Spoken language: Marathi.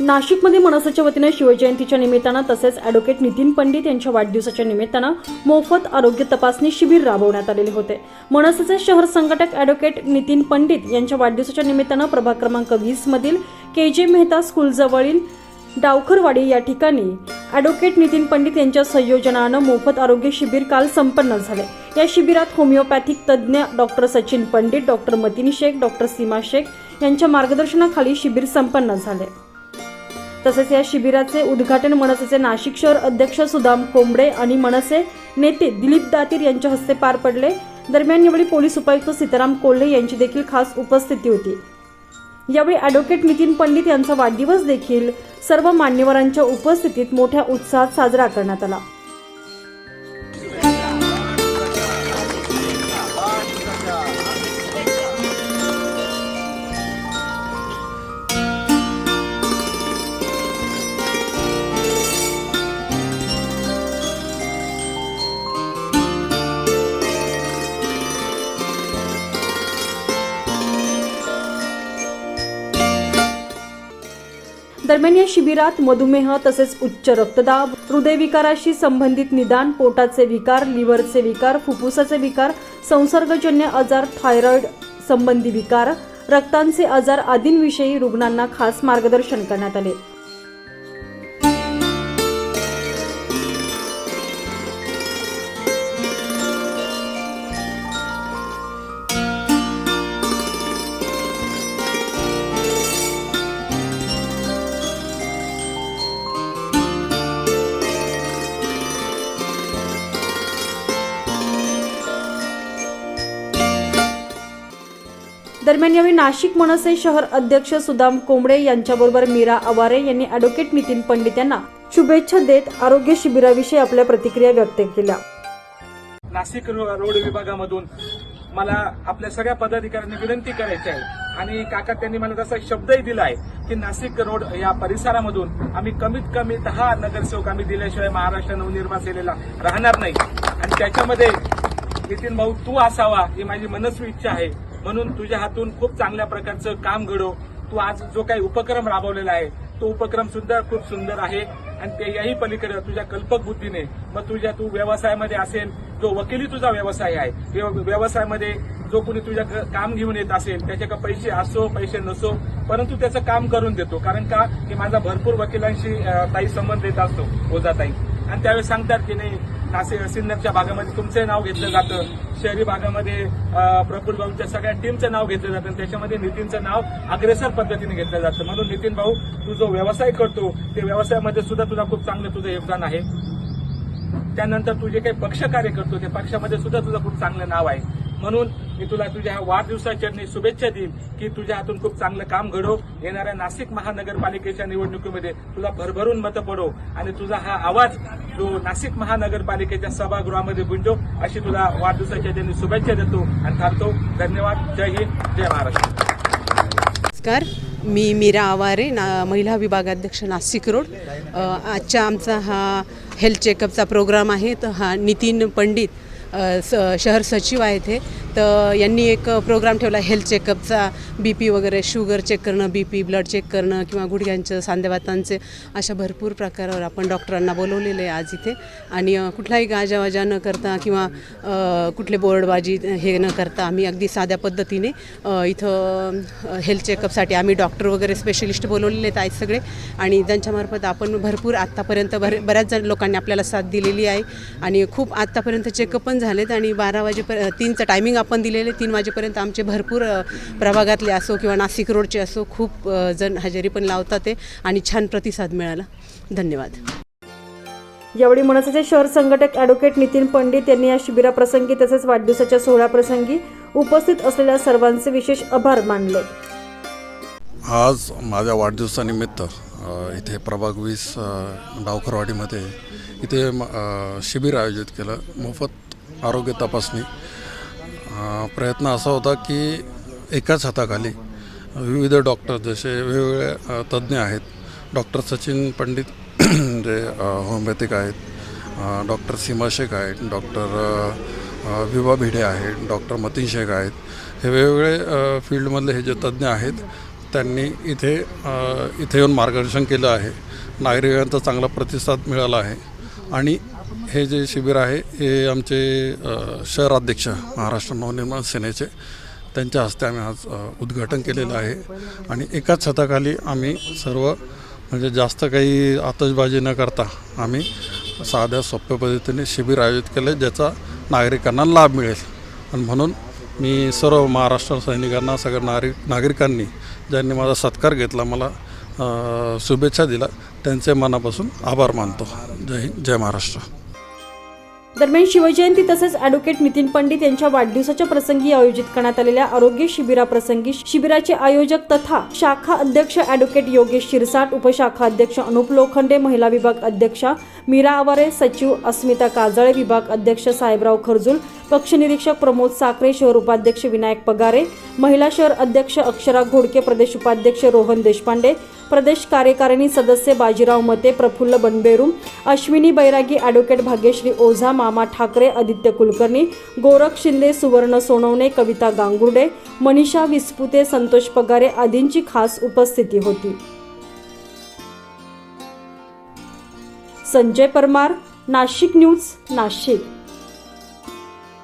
नाशिकमध्ये मनसेच्या वतीनं शिवजयंतीच्या निमित्तानं तसेच ॲडव्होकेट नितीन पंडित यांच्या वाढदिवसाच्या निमित्तानं मोफत आरोग्य तपासणी शिबिर राबवण्यात आलेले होते. मनसेचे शहर संघटक ॲडव्होकेट नितीन पंडित यांच्या वाढदिवसाच्या निमित्तानं प्रभाग क्रमांक वीस मधील के जे मेहता स्कूलजवळील डावखरवाडी या ठिकाणी ॲडव्होकेट नितीन पंडित यांच्या संयोजनानं मोफत आरोग्य शिबिर काल संपन्न झाले. या शिबिरात होमिओपॅथिक तज्ज्ञ doctor Sachin Pandit doctor Matini Shaikh doctor Seema Shaikh यांच्या मार्गदर्शनाखाली शिबिर संपन्न झाले. तसेच या शिबिराचे उद्घाटन मनसेचे नाशिक शहर अध्यक्ष सुदाम कोंबडे आणि मनसे नेते दिलीप दातीर यांच्या हस्ते पार पडले. दरम्यान यावेळी पोलीस उपायुक्त सीताराम कोल्हे यांची देखील खास उपस्थिती होती. यावेळी ॲडव्होकेट नितीन पंडित यांचा वाढदिवस देखील सर्व मान्यवरांच्या उपस्थितीत मोठ्या उत्साहात साजरा करण्यात आला. दरम्यान या शिबिरात मधुमेह तसेच उच्च रक्तदाब हृदयविकाराशी संबंधित निदान पोटाचे विकार लिव्हरचे विकार फुफ्फुसाचे विकार संसर्गजन्य आजार थायरॉइड संबंधी विकार रक्तांचे आजार आदींविषयी रुग्णांना खास मार्गदर्शन करण्यात आले. दरम्यान यावेळी नाशिक मनसे शहर अध्यक्ष सुदाम कोंबडे यांच्याबरोबर मीरा आवारे यांनी अॅडव्होकेट नितीन पंडित यांना शुभेच्छा देत आरोग्य शिबिराविषयी आपल्या प्रतिक्रिया व्यक्त केल्या. नाशिक रो- रोड विभागामधून मला आपल्या सगळ्या पदाधिकाऱ्यांनी विनंती करायची आहे. आणि काका त्यांनी मला तसा शब्दही दिला आहे की नाशिक रोड या परिसरामधून आम्ही कमीत कमी दहा नगरसेवक आम्ही दिल्याशिवाय महाराष्ट्र नवनिर्माण सेनेला राहणार नाही. आणि त्याच्यामध्ये नितीन भाऊ तू असावा ही माझी मनस्वी इच्छा आहे. म्हणून तुझ्या हातून खूप चांगल्या प्रकारचं काम घडो. तू आज जो काही उपक्रम राबवलेला आहे तो उपक्रम सुद्धा खूप सुंदर आहे. आणि ते याही पलीकडे तुझ्या कल्पक बुद्धीने मग तुझ्या तू व्यवसायामध्ये असेल जो वकिली तुझा व्यवसाय आहे व्यवसायामध्ये जो कोणी तुझ्या काम घेऊन येत असेल त्याच्याकडे पैसे असो पैसे नसो परंतु त्याचं काम करून देतो. कारण का? की माझा भरपूर वकिलांशी ताई संबंध येत असतो ओझाताई. आणि त्यावेळेस सांगतात की नाही नाशिक सिन्नरच्या भागामध्ये तुमचं नाव घेतलं जातं. शहरी भागामध्ये प्रफुल भाऊच्या भाऊंच्या सगळ्या टीमचं नाव घेतलं जातं. त्याच्यामध्ये नितीनचं नाव अग्रेसर पद्धतीने घेतलं जातं. म्हणून नितीन भाऊ तू जो व्यवसाय करतो ते व्यवसायामध्ये सुद्धा तुझा खूप चांगलं तुझं योगदान आहे. त्यानंतर तू जे काही पक्ष कार्य करतो त्या पक्षामध्ये सुद्धा तुझं खूप चांगलं नाव आहे. म्हणून मी तुला तुझ्या ह्या वाढदिवसाच्या शुभेच्छा देईन की तुझ्या हातून खूप चांगलं काम घडो. येणाऱ्या नाशिक महानगरपालिकेच्या निवडणुकीमध्ये तुला भरभरून मतं पडो. आणि तुझा हा आवाज जो नाशिक महानगरपालिकेच्या सभागृहामध्ये गुंजो अशी तुला वाढदिवसाच्या त्यांनी शुभेच्छा देतो आणि थांबतो. धन्यवाद. जय हिंद. जय महाराष्ट्र. नमस्कार. मी मीरा आवारे ना महिला विभागाध्यक्ष नाशिक रोड. आजच्या आमचा हा हेल्थ चेकअपचा प्रोग्राम आहे. तर हा नितीन पंडित स शहर सचिव आहेत हे. तर यांनी एक प्रोग्राम ठेवला हेल्थ चेकअपचा बी पी वगैरे शुगर चेक करणं बी पी ब्लड चेक करणं किंवा गुडघ्यांचं सांधेवातांचे अशा भरपूर प्रकारावर आपण डॉक्टरांना बोलवलेलं आहे आज इथे. आणि कुठलाही गाजावाजा न करता किंवा कुठले बोर्डबाजी हे न करता आम्ही अगदी साध्या पद्धतीने इथं हेल्थ चेकअपसाठी आम्ही डॉक्टर वगैरे स्पेशलिस्ट बोलवलेले आहेत आहेत सगळे. आणि त्यांच्यामार्फत आपण भरपूर आत्तापर्यंत भर बऱ्याच जण लोकांनी आपल्याला साथ दिलेली आहे. आणि खूप आत्तापर्यंत चेकअप पण झालेत आणि बारा वाजेपर्यंत तीनचं टायमिंग आपण दिलेले तीन वाजेपर्यंत आमचे भरपूर प्रभागातले असो किंवा नाशिक रोडचे असो खूप जण हजेरी पण लावतात ते आणि छान प्रतिसाद मिळाला. धन्यवाद. यावेळी मनसेचे शहर संघटक ॲडव्होकेट नितीन पंडित यांनी या शिबिराप्रसंगी तसेच वाढदिवसाच्या सोहळ्याप्रसंगी उपस्थित असलेल्या सर्वांचे विशेष आभार मानले. आज माझ्या वाढदिवसानिमित्त इथे प्रभाग वीस डावखरवाडीमध्ये इथे शिबिर आयोजित केलं. मोफत आरोग्य तपासणी. प्रयत्न असा होता की एकाच हाताखाली विविध डॉक्टर जसे वेगवेगळे तज्ज्ञ आहेत. डॉक्टर सचिन पंडित जे होमिओपॅथिक आहेत. डॉक्टर सीमा शेख आहेत. डॉक्टर विवा विभा भिडे आहेत. डॉक्टर मतीन शेख आहेत. हे वेगवेगळे फील्डमधले हे जे तज्ज्ञ आहेत त्यांनी इथे इथे येऊन मार्गदर्शन केलं आहे. नागरिकांचा चांगला प्रतिसाद मिळाला आहे. आणि हे जे शिबिर आहे हे आमचे शहराध्यक्ष महाराष्ट्र नवनिर्माण सेनेचे त्यांच्या हस्ते आम्ही आज उद्घाटन केलेलं आहे. आणि एकाच छताखाली आम्ही सर्व म्हणजे जास्त काही आतषबाजी न करता आम्ही साध्या सोप्या पद्धतीने शिबिर आयोजित केलं ज्याचा नागरिकांना लाभ मिळेल. आणि म्हणून मी सर्व महाराष्ट्र सैनिकांना सगळ्या नागरिक नागरिकांनी ज्यांनी माझा सत्कार घेतला मला शुभेच्छा दिला. त्यांचे मनापासून आभार मानतो. जय हिंद जय महाराष्ट्र. दरम्यान शिवजयंती तसेच अॅडव्होकेट नितीन पंडित यांच्या वाढदिवसाच्या प्रसंगी आयोजित करण्यात आलेल्या आरोग्य शिबिराप्रसंगी शिबिराचे आयोजक तथा शाखा अध्यक्ष अॅडव्होकेट योगेश शिरसाट उपशाखा अध्यक्ष अनुप लोखंडे महिला विभाग अध्यक्षा मीरा आवारे सचिव अस्मिता काजळे विभाग अध्यक्ष साहेबराव खरजूल पक्ष निरीक्षक प्रमोद साखरे शहर उपाध्यक्ष विनायक पगारे महिला शहर अध्यक्ष अक्षरा घोडके प्रदेश उपाध्यक्ष रोहन देशपांडे प्रदेश कार्यकारिणी सदस्य बाजीराव मते प्रफुल्ल बनबेरूम अश्विनी बैरागी ॲडव्होकेट भाग्यश्री ओझा मामा ठाकरे आदित्य कुलकर्णी गोरख शिंदे सुवर्ण सोनवणे कविता गांगुर्डे मनीषा विस्पुते संतोष पगारे आदींची खास उपस्थिती होती. संजय परमार नाशिक न्यूज नाशिक.